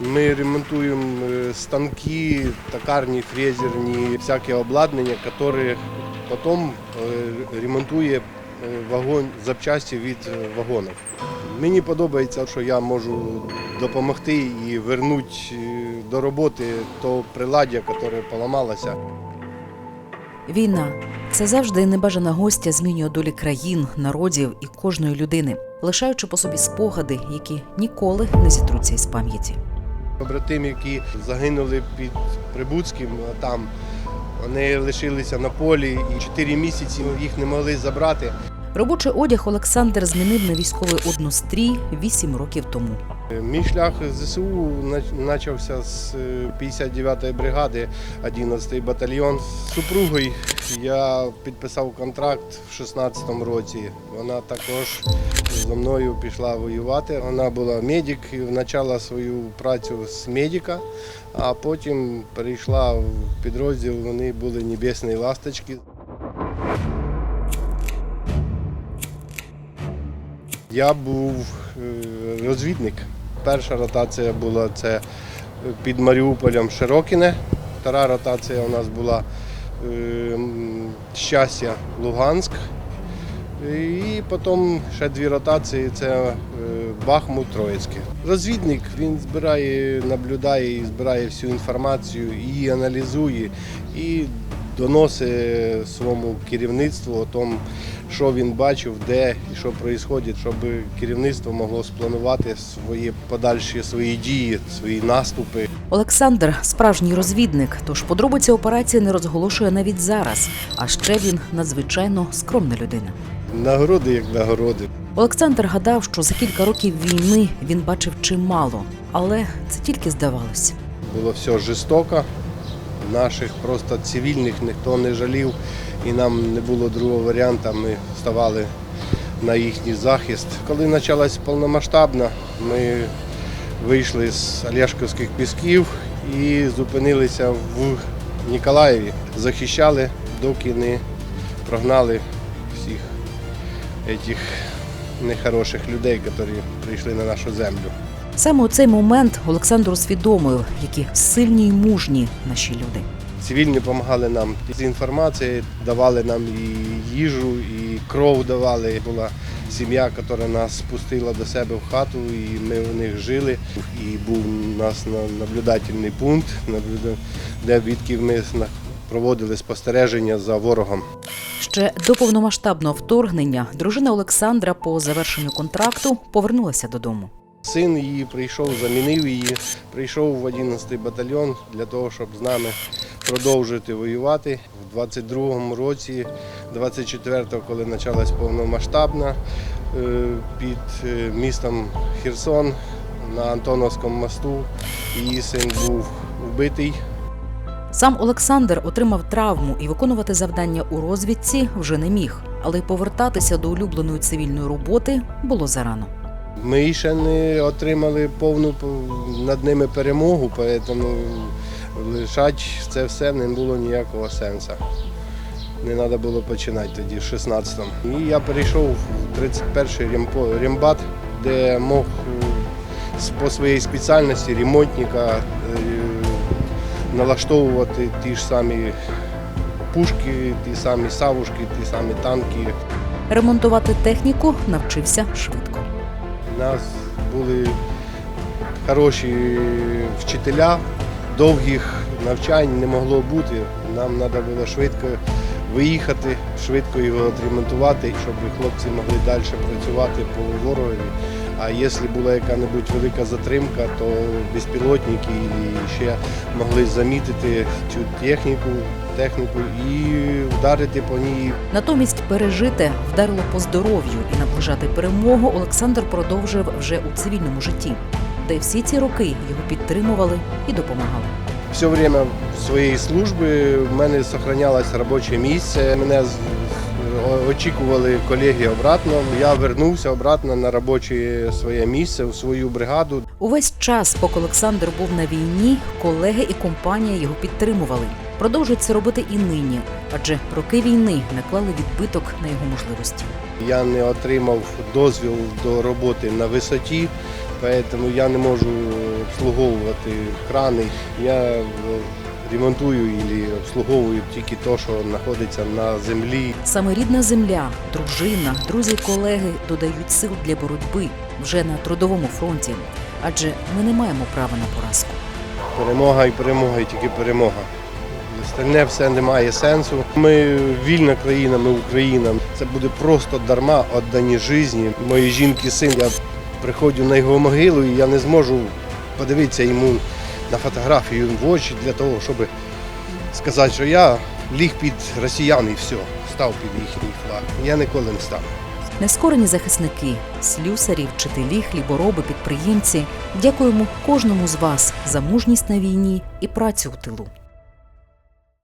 Ми ремонтуємо е, станки, токарні, фрезерні, всяке обладнання, яке потім е, ремонтує е, вагон, запчасті від вагонів. Мені подобається, що я можу допомогти і вернути до роботи то приладдя, яке поламалося. Війна це завжди небажана гостя змінює долі країн, народів і кожної людини, лишаючи по собі спогади, які ніколи не зітруться із пам'яті. Побратими, які загинули під Прибуцьким, там вони лишилися на полі і 4 місяці їх не могли забрати. Робочий одяг Олександр змінив на військовий однострій вісім років тому. Мій шлях ЗСУ почався з е, 59-ї бригади, 11-й батальйон. З супругою я підписав контракт в 16-му році. Вона також зі мною пішла воювати. Вона була медик і почала свою працю з медика, а потім перейшла в підрозділ. Вони були небесні ласточки. Я був е, розвідник. Перша ротація була це під Маріуполем Широкіне. Втора ротація у нас була е, щастя Луганськ. І потім ще дві ротації це е, Бахмут Троїцьке. Розвідник він збирає, наблюдає і збирає всю інформацію, її аналізує і доносить своєму керівництву о тому, що він бачив, де і що відбувається, щоб керівництво могло спланувати свої подальші свої дії, свої наступи. Олександр справжній розвідник, тож подробиці операції не розголошує навіть зараз. А ще він надзвичайно скромна людина. Нагороди як нагороди. Олександр гадав, що за кілька років війни він бачив чимало, але це тільки здавалося. Було все жорстоко. Наших просто цивільних ніхто не жалів, і нам не було другого варіанту. Ми ставали на їхній захист. Коли почалась повномасштабна, ми вийшли з Олешківських пісків і зупинилися в Ніколаєві. Захищали, доки не прогнали всіх цих нехороших людей, які прийшли на нашу землю. Саме у цей момент Олександр усвідомив, які сильні й мужні наші люди. Цивільні допомагали нам з інформацією, давали нам і їжу, і кров давали. Була сім'я, яка нас пустила до себе в хату, і ми у них жили. І був у нас на- наблюдательний пункт, де відки ми проводили спостереження за ворогом. Ще до повномасштабного вторгнення дружина Олександра по завершенню контракту повернулася додому. Син її прийшов, замінив її, прийшов в 11-й батальйон для того, щоб з нами продовжити воювати. В 22-му році, 24-го, коли почалась повномасштабна, е, під е, містом Херсон на Антоновському мосту її син був вбитий. Сам Олександр отримав травму і виконувати завдання у розвідці вже не міг, але й повертатися до улюбленої цивільної роботи було зарано. Ми ще не отримали повну над ними перемогу, тому лишати це все не було ніякого сенсу. Не треба було починати тоді, в 16-му. І я перейшов в 31-й ремпо- рембат, де мог е, по своїй спеціальності ремонтника е, налаштовувати ті ж самі пушки, ті самі савушки, ті самі танки. Ремонтувати техніку навчився швидко. У нас були хороші вчителя, довгих навчань не могло бути. Нам треба було швидко виїхати, швидко його відремонтувати, щоб хлопці могли далі працювати по ворогові. А якщо була яка-небудь велика затримка, то безпілотники ще могли замітити цю техніку, техніку і вдарити по ній Натомість пережити вдарило по здоров'ю і наближати перемогу Олександр продовжив вже у цивільному житті, де всі ці роки його підтримували і допомагали. Все время своєї служби в мене зберігалось робоче місце. Мене очікували колеги обратно. Я вернувся обратно на робоче своє місце, в свою бригаду. Увесь час, поки Олександр був на війні, колеги і компанія його підтримували. Продовжують це робити і нині, адже роки війни наклали відбиток на його можливості. Я не отримав дозвіл до роботи на висоті, тому я не можу обслуговувати крани. Я е, ремонтую і обслуговую тільки те, що знаходиться на землі. Саме рідна земля, дружина, друзі, колеги додають сил для боротьби вже на трудовому фронті, адже ми не маємо права на поразку. Перемога і перемога, і тільки перемога. Остальне все не має сенсу. Ми вільна країна, ми Україна. Це буде просто дарма віддані житті. Мої жінки, син. Я приходжу на його могилу і я не зможу подивитися йому на фотографію в очі для того, щоб сказати, що я ліг під росіян і все, став під їхній флаг. Я ніколи не стану. Нескорені захисники, слюсарі, вчителі, хлібороби, підприємці. Дякуємо кожному з вас за мужність на війні і працю у тилу.